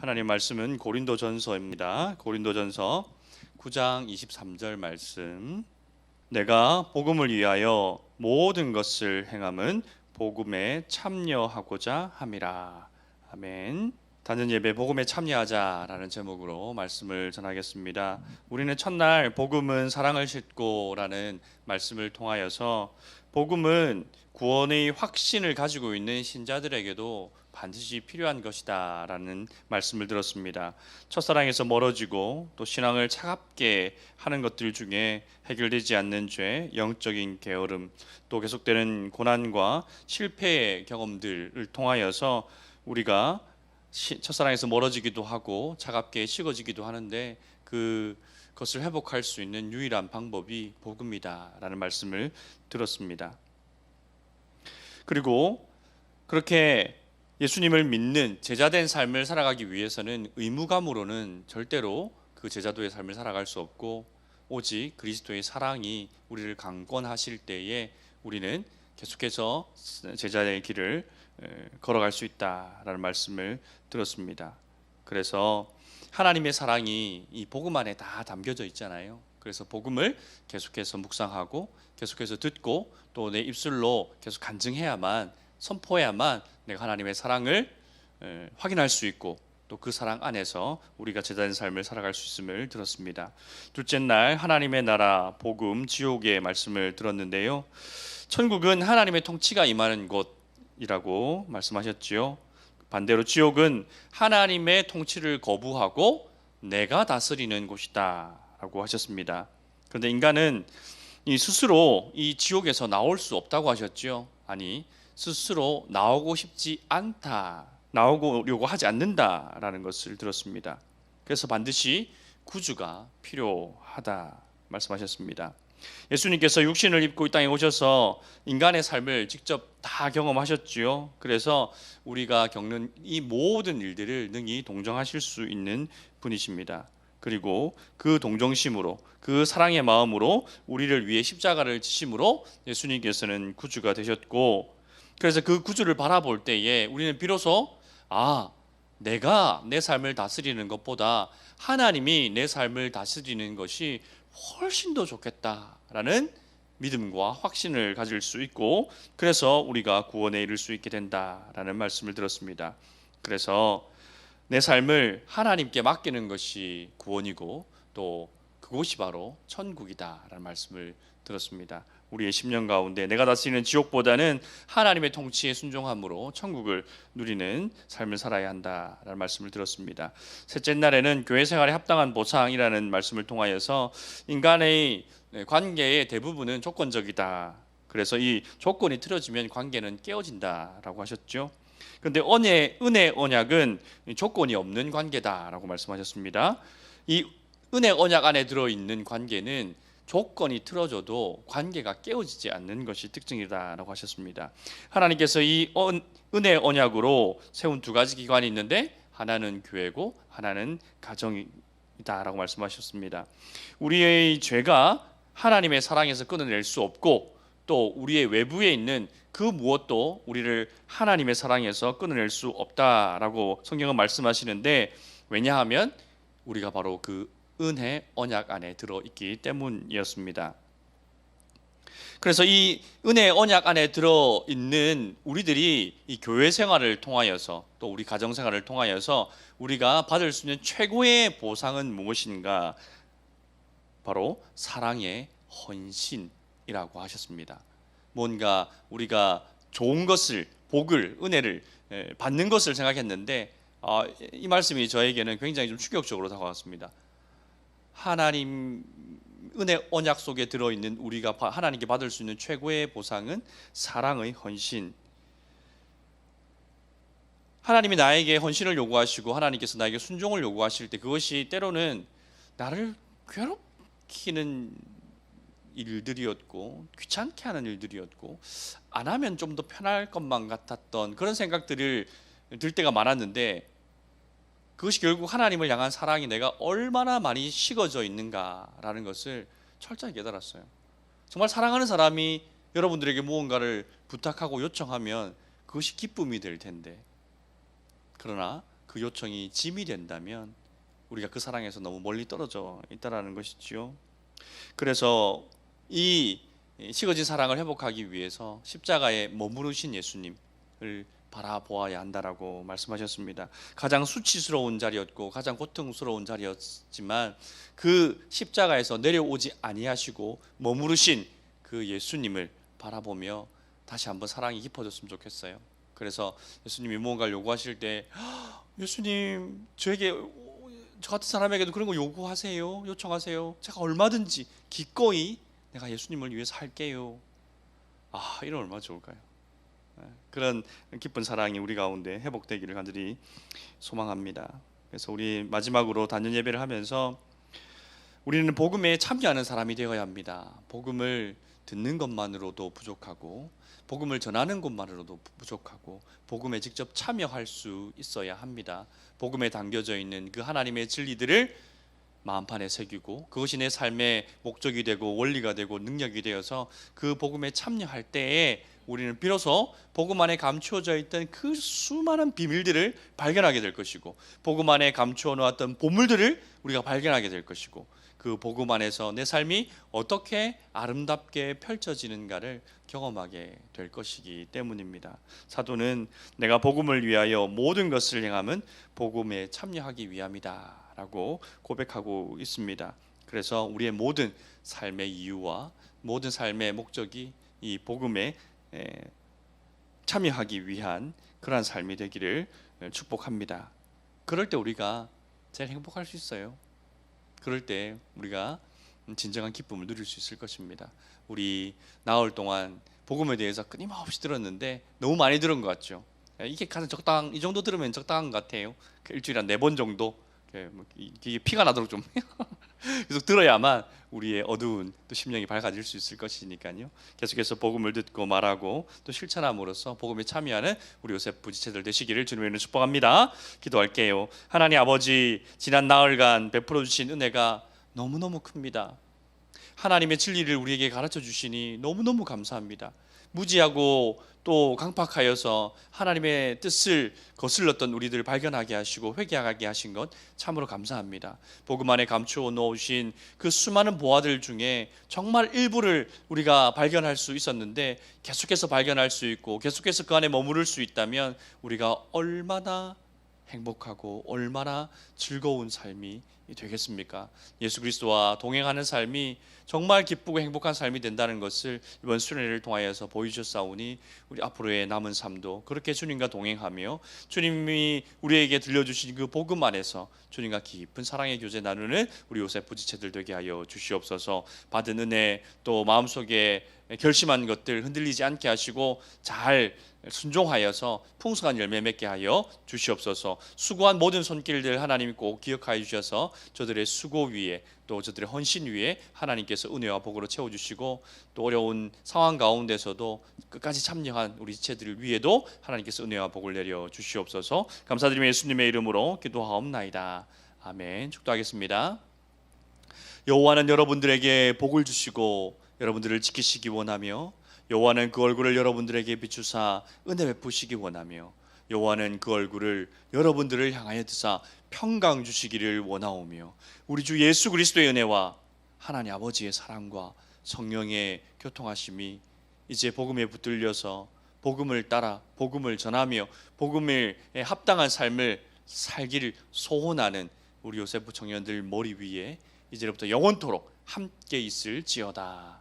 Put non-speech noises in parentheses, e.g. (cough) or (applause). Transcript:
하나님 말씀은 고린도전서입니다. 고린도전서 9장 23절 말씀. 내가 복음을 위하여 모든 것을 행함은 복음에 참여하고자 함이라. 아멘. 단전 예배 복음에 참여하자라는 제목으로 말씀을 전하겠습니다. 우리는 첫날 복음은 사랑을 싣고라는 말씀을 통하여서 복음은 구원의 확신을 가지고 있는 신자들에게도 반드시 필요한 것이다라는 말씀을 들었습니다. 첫사랑에서 멀어지고 또 신앙을 차갑게 하는 것들 중에 해결되지 않는 죄, 영적인 게으름, 또 계속되는 고난과 실패의 경험들을 통하여서 우리가 시- 첫사랑에서 멀어지기도 하고 차갑게 식어지기도 하는데 그 그것을 회복할 수 있는 유일한 방법이 복음이다라는 말씀을 들었습니다. 그리고 그렇게 예수님을 믿는 제자된 삶을 살아가기 위해서는 의무감으로는 절대로 그 제자도의 삶을 살아갈 수 없고 오직 그리스도의 사랑이 우리를 강권하실 때에 우리는 계속해서 제자의 길을 에, 걸어갈 수 있다라는 말씀을 들었습니다. 그래서 하나님의 사랑이 이 복음 안에 다 담겨져 있잖아요. 그래서 복음을 계속해서 묵상하고 계속해서 듣고 또 내 입술로 계속 간증해야만 선포해야만 내가 하나님의 사랑을 에, 확인할 수 있고 또 그 사랑 안에서 우리가 제자된 삶을 살아갈 수 있음을 들었습니다. 둘째 날 하나님의 나라 복음 지옥의 말씀을 들었는데요. 천국은 하나님의 통치가 임하는 곳이라고 말씀하셨지요. 반대로 지옥은 하나님의 통치를 거부하고 내가 다스리는 곳이다라고 하셨습니다. 그런데 인간은 이 스스로 이 지옥에서 나올 수 없다고 하셨죠. 아니 스스로 나오고 싶지 않다, 나오려고 하지 않는다라는 것을 들었습니다. 그래서 반드시 구주가 필요하다 말씀하셨습니다. 예수님께서 육신을 입고 이 땅에 오셔서 인간의 삶을 직접 다 경험하셨지요. 그래서 우리가 겪는 이 모든 일들을 능히 동정하실 수 있는 분이십니다. 그리고 그 동정심으로 그 사랑의 마음으로 우리를 위해 십자가를 지심으로 예수님께서는 구주가 되셨고 그래서 그 구주를 바라볼 때에 우리는 비로소 아 내가 내 삶을 다스리는 것보다 하나님이 내 삶을 다스리는 것이 훨씬 더 좋겠다라는 믿음과 확신을 가질 수 있고 그래서 우리가 구원에 이를 수 있게 된다라는 말씀을 들었습니다. 그래서 내 삶을 하나님께 맡기는 것이 구원이고 또 그곳이 바로 천국이다라는 말씀을 들었습니다. 우리의 10년 가운데 내가 다스리는 지옥보다는 하나님의 통치에 순종함으로 천국을 누리는 삶을 살아야 한다라는 말씀을 들었습니다. 셋째 날에는 교회 생활에 합당한 보상이라는 말씀을 통하여서 인간의 관계의 대부분은 조건적이다. 그래서 이 조건이 틀어지면 관계는 깨어진다라고 하셨죠. 그런데 은혜 은혜 언약은 조건이 없는 관계다라고 말씀하셨습니다. 이 은혜 언약 안에 들어 있는 관계는 조건이 틀어져도 관계가 깨어지지 않는 것이 특징이다라고 하셨습니다. 하나님께서 이 언- 은혜 언약으로 세운 두 가지 기관이 있는데 하나는 교회고 하나는 가정이다라고 말씀하셨습니다. 우리의 죄가 하나님의 사랑에서 끊어낼 수 없고 또 우리의 외부에 있는 그 무엇도 우리를 하나님의 사랑에서 끊어낼 수 없다라고 성경은 말씀하시는데 왜냐하면 우리가 바로 그 은혜 언약 안에 들어 있기 때문이었습니다. 그래서 이 은혜 언약 안에 들어 있는 우리들이 이 교회 생활을 통하여서 또 우리 가정 생활을 통하여서 우리가 받을 수 있는 최고의 보상은 무엇인가? 바로 사랑의 헌신이라고 하셨습니다. 뭔가 우리가 좋은 것을 복을 은혜를 에, 받는 것을 생각했는데 아, 이 말씀이 저에게는 굉장히 좀 충격적으로 다가왔습니다. 하나님 은혜 언약 속에 들어 있는 우리가 바- 하나님께 받을 수 있는 최고의 보상은 사랑의 헌신. 하나님이 나에게 헌신을 요구하시고 하나님께서 나에게 순종을 요구하실 때 그것이 때로는 나를 괴롭히는 일들이었고 귀찮게 하는 일들이었고 안 하면 좀 더 편할 것만 같았던 그런 생각들을 들 때가 많았는데 그것이 결국 하나님을 향한 사랑이 내가 얼마나 많이 식어져 있는가라는 것을 철저히 깨달았어요. 정말 사랑하는 사람이 여러분들에게 무언가를 부탁하고 요청하면 그것이 기쁨이 될 텐데 그러나 그 요청이 짐이 된다면 우리가 그 사랑에서 너무 멀리 떨어져 있다라는 것이지요. 그래서 이 식어진 사랑을 회복하기 위해서 십자가에 머무르신 예수님을 바라보아야 한다라고 말씀하셨습니다. 가장 수치스러운 자리였고 가장 고통스러운 자리였지만 그 십자가에서 내려오지 아니하시고 머무르신 그 예수님을 바라보며 다시 한번 사랑이 깊어졌으면 좋겠어요. 그래서 예수님이 무언가를 요구하실 때 "헉, 예수님 저에게 저 같은 사람에게도 그런 거 요구하세요. 요청하세요. 제가 얼마든지 기꺼이 내가 예수님을 위해서 할게요. 아, 이런 얼마나 좋을까요? 네, 그런 기쁜 사랑이 우리 가운데 회복되기를 간절히 소망합니다. 그래서 우리 마지막으로 단연 예배를 하면서 우리는 복음에 참여하는 사람이 되어야 합니다. 복음을 듣는 것만으로도 부족하고 복음을 전하는 것만으로도 부족하고 복음에 직접 참여할 수 있어야 합니다. 복음에 담겨져 있는 그 하나님의 진리들을 마음판에 새기고 그것이 내 삶의 목적이 되고 원리가 되고 능력이 되어서 그 복음에 참여할 때에 우리는 비로소 복음 안에 감추어져 있던 그 수많은 비밀들을 발견하게 될 것이고 복음 안에 감추어 놓았던 보물들을 우리가 발견하게 될 것이고 그 복음 안에서 내 삶이 어떻게 아름답게 펼쳐지는가를 경험하게 될 것이기 때문입니다. 사도는 내가 복음을 위하여 모든 것을 행함은 복음에 참여하기 위함이다라고 고백하고 있습니다. 그래서 우리의 모든 삶의 이유와 모든 삶의 목적이 이 복음에 에, 참여하기 위한 그러한 삶이 되기를 축복합니다. 그럴 때 우리가 제일 행복할 수 있어요. 그럴 때 우리가 진정한 기쁨을 누릴 수 있을 것입니다. 우리 나흘 동안 복음에 대해서 끊임없이 들었는데 너무 많이 들은 것 같죠. 이게 가장 적당 이 정도 들으면 적당한 것 같아요. 그 일주일에 네번 정도 이렇게 뭐 이게 피가 나도록 좀 (laughs) (laughs) 계속 들어야만 우리의 어두운 또 심령이 밝아질 수 있을 것이니까요. 계속해서 복음을 듣고 말하고 또 실천함으로써 복음에 참여하는 우리 요셉 부지체들 되시기를 주님의 이름으로 축복합니다. 기도할게요. 하나님 아버지 지난 나흘간 베풀어 주신 은혜가 너무너무 큽니다. 하나님의 진리를 우리에게 가르쳐 주시니 너무너무 감사합니다. 무지하고 또 강팍하여서 하나님의 뜻을 거슬렀던 우리들 발견하게 하시고 회개하게 하신 것 참으로 감사합니다. 복음 안에 감추어 놓으신 그 수많은 보화들 중에 정말 일부를 우리가 발견할 수 있었는데 계속해서 발견할 수 있고 계속해서 그 안에 머무를 수 있다면 우리가 얼마나 행복하고 얼마나 즐거운 삶이 되겠습니까? 예수 그리스도와 동행하는 삶이 정말 기쁘고 행복한 삶이 된다는 것을 이번 수련회를 통하여서 보여주셨사오니 우리 앞으로의 남은 삶도 그렇게 주님과 동행하며 주님이 우리에게 들려주신 그 복음 안에서 주님과 깊은 사랑의 교제 나누는 우리 요셉 부지체들 되게 하여 주시옵소서 받은 은혜 또 마음속에 결심한 것들 흔들리지 않게 하시고 잘 순종하여서 풍성한 열매 맺게 하여 주시옵소서. 수고한 모든 손길들 하나님 꼭 기억하여 주셔서 저들의 수고 위에 또 저들의 헌신 위에 하나님께서 은혜와 복으로 채워 주시고 또 어려운 상황 가운데서도 끝까지 참여한 우리 지체들 위에도 하나님께서 은혜와 복을 내려 주시옵소서. 감사드리며 예수님의 이름으로 기도하옵나이다. 아멘. 축도하겠습니다. 여호와는 여러분들에게 복을 주시고 여러분들을 지키시기 원하며 여호와는 그 얼굴을 여러분들에게 비추사 은혜 베푸시기 원하며 여호와는 그 얼굴을 여러분들을 향하여 드사 평강 주시기를 원하오며 우리 주 예수 그리스도의 은혜와 하나님 아버지의 사랑과 성령의 교통하심이 이제 복음에 붙들려서 복음을 따라 복음을 전하며 복음에 합당한 삶을 살기를 소원하는 우리 요셉부 청년들 머리 위에 이제부터 영원토록 함께 있을지어다.